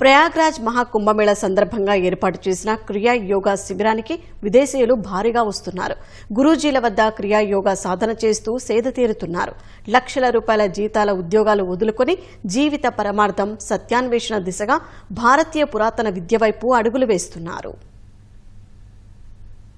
ప్రయాగ్రాజ్ మహాకుంభమేళ సందర్భంగా ఏర్పాటు చేసిన క్రియా యోగా శిబిరానికి విదేశీయులు భారీగా వస్తున్నారు. గురూజీల వద్ద క్రియా యోగా సాధన చేస్తూ సేద తీరుతున్నారు. లక్షల రూపాయల జీతాల ఉద్యోగాలు వదులుకొని జీవిత పరమార్థం సత్యాన్వేషణ దిశగా భారతీయ పురాతన విద్య వైపు అడుగులు వేస్తున్నారు.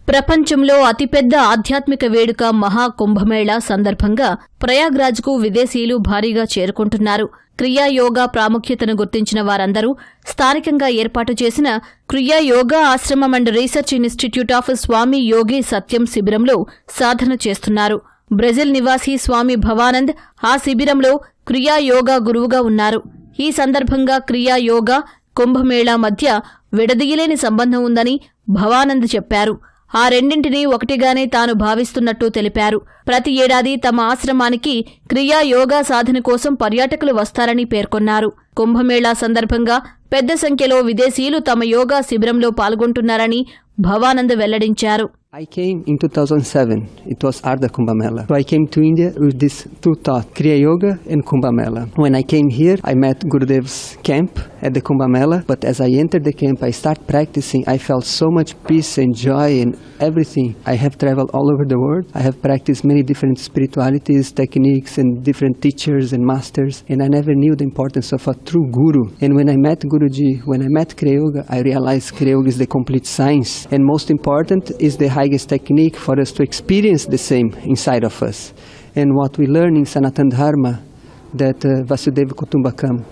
ప్రపంచంలో అతిపెద్ద ఆధ్యాత్మిక వేడుక మహాకుంభమేళా సందర్భంగా ప్రయాగ్రాజ్కు విదేశీయులు భారీగా చేరుకుంటున్నారు. క్రియాయోగా ప్రాముఖ్యతను గుర్తించిన వారందరూ స్థానికంగా ఏర్పాటు చేసిన క్రియాయోగా ఆశ్రమం and research institute of Swami Yogi Satyam శిబిరంలో సాధన చేస్తున్నారు. బ్రెజిల్ నివాసి స్వామి భవానంద్ ఆ శిబిరంలో క్రియాయోగా గురువుగా ఉన్నారు. ఈ సందర్భంగా క్రియాయోగ కుంభమేళా మధ్య విడదీయలేని సంబంధం ఉందని భవానంద్ చెప్పారు. ఆ రెండింటినీ ఒకటిగానే తాను భావిస్తున్నట్టు తెలిపారు. ప్రతి ఏడాది తమ ఆశ్రమానికి క్రియా యోగా సాధన కోసం పర్యాటకులు వస్తారని పేర్కొన్నారు. కుంభమేళా సందర్భంగా పెద్ద సంఖ్యలో విదేశీయులు తమ యోగా శిబిరంలో పాల్గొంటున్నారని భవానంద్ వెల్లడించారు. I came in 2007. It was Ardha Kumbh Mela. So I came to India with this two thoughts, Kriya Yoga and Kumbh Mela. When I came here, I met Gurudev's camp at the Kumbh Mela. But as I entered the camp, I started practicing. I felt so much peace and joy and everything. I have traveled all over the world. I have practiced many different spiritualities, techniques, and different teachers and masters. And I never knew the importance of a true guru. And when I met Guruji, when I met Kriya Yoga, I realized Kriya Yoga is the complete science. And most important is the highest technique for us to experience the same inside of us. And what we learn in Sanatan Dharma, that uh, Vasudeva Kutumbakam,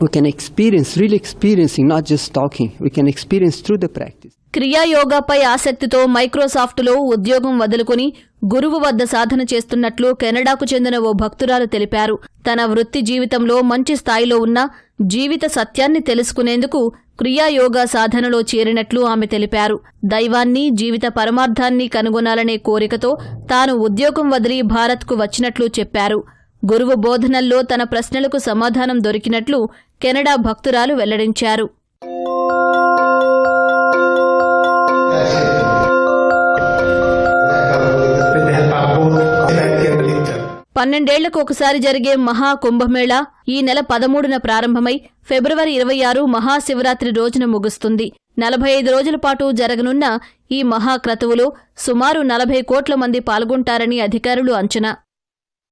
we can experience, really experiencing, not just talking, we can experience through the practice. క్రియాయోగాపై ఆసక్తితో మైక్రోసాఫ్ట్లో ఉద్యోగం వదులుకుని గురువు వద్ద సాధన చేస్తున్నట్లు కెనడాకు చెందిన ఓ భక్తురాలు తెలిపారు తన వృత్తి జీవితంలో మంచి స్థాయిలో ఉన్న జీవిత సత్యాన్ని తెలుసుకునేందుకు క్రియాయోగా సాధనలో చేరినట్లు ఆమె తెలిపారు. దైవాన్ని జీవిత పరమార్థాన్ని కనుగొనాలనే కోరికతో తాను ఉద్యోగం వదిలి భారత్కు వచ్చినట్లు చెప్పారు. గురువు బోధనల్లో తన ప్రశ్నలకు సమాధానం దొరికినట్లు కెనడా భక్తురాలు వెల్లడించారు. పన్నెండేళ్ళకు ఒకసారి జరిగే మహా కుంభమేళా ఈ నెల పదమూడున ప్రారంభమై ఫిబ్రవరి ఇరవై ఆరు మహాశివరాత్రి రోజున ముగుస్తుంది. నలభై ఐదు రోజుల పాటు జరగనున్న ఈ మహాక్రతువులో సుమారు నలభై కోట్ల మంది పాల్గొంటారని అధికారులు అంచనా.